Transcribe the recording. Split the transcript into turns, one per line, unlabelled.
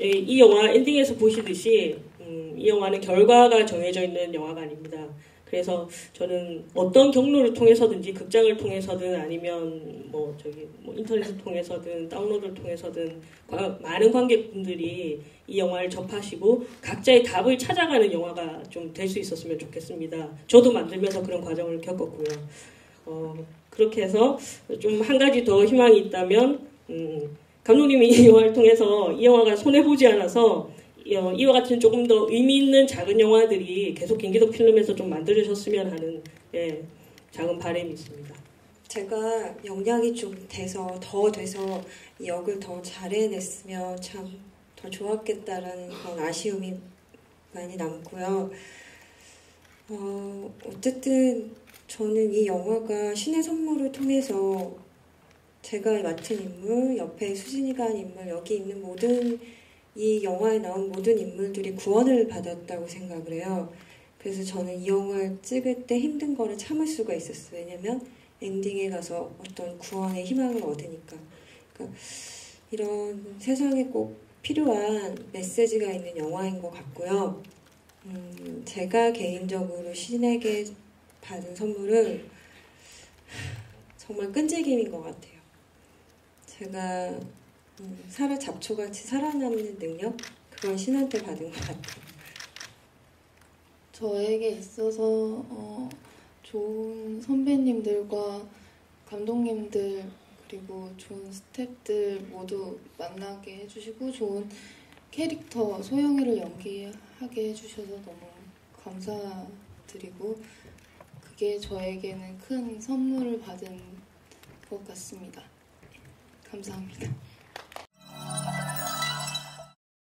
예, 이 영화 엔딩에서 보시듯이 음, 이 영화는 결과가 정해져 있는 영화가 아닙니다. 그래서 저는 어떤 경로를 통해서든지 극장을 통해서든 아니면 뭐 저기 뭐 인터넷을 통해서든 다운로드를 통해서든 과- 많은 관객분들이 이 영화를 접하시고 각자의 답을 찾아가는 영화가 좀 될 수 있었으면 좋겠습니다. 저도 만들면서 그런 과정을 겪었고요. 어, 그렇게 해서 좀 한 가지 더 희망이 있다면 음, 감독님이 이 영화를 통해서 이 영화가 손해 보지 않아서 어, 이와 같은 조금 더 의미 있는 작은 영화들이 계속 경기도 필름에서 좀 만들어졌으면 하는 예, 작은 바람이 있습니다.
제가 역량이 좀 돼서 더 돼서 이 역을 더 잘해냈으면 참 더 좋았겠다라는 그런 아쉬움이 많이 남고요. 어, 어쨌든 저는 이 영화가 신의 선물을 통해서 제가 맡은 인물, 옆에 수진이가 한 인물, 여기 있는 모든 이 영화에 나온 모든 인물들이 구원을 받았다고 생각을 해요. 그래서 저는 이 영화를 찍을 때 힘든 거를 참을 수가 있었어요. 왜냐면 엔딩에 가서 어떤 구원의 희망을 얻으니까. 그러니까 이런 세상에 꼭 필요한 메시지가 있는 영화인 것 같고요. 음, 제가 개인적으로 신에게 받은 선물은 정말 끈질김인 것 같아요. 제가 음, 살아 잡초같이 살아남는 능력 그걸 신한테 받은 것 같아요.
저에게 있어서 어, 좋은 선배님들과 감독님들 그리고 좋은 스태프들 모두 만나게 해주시고 좋은 캐릭터 소영이를 연기하게 해주셔서 너무 감사드리고 그게 저에게는 큰 선물을 받은 것 같습니다. 감사합니다.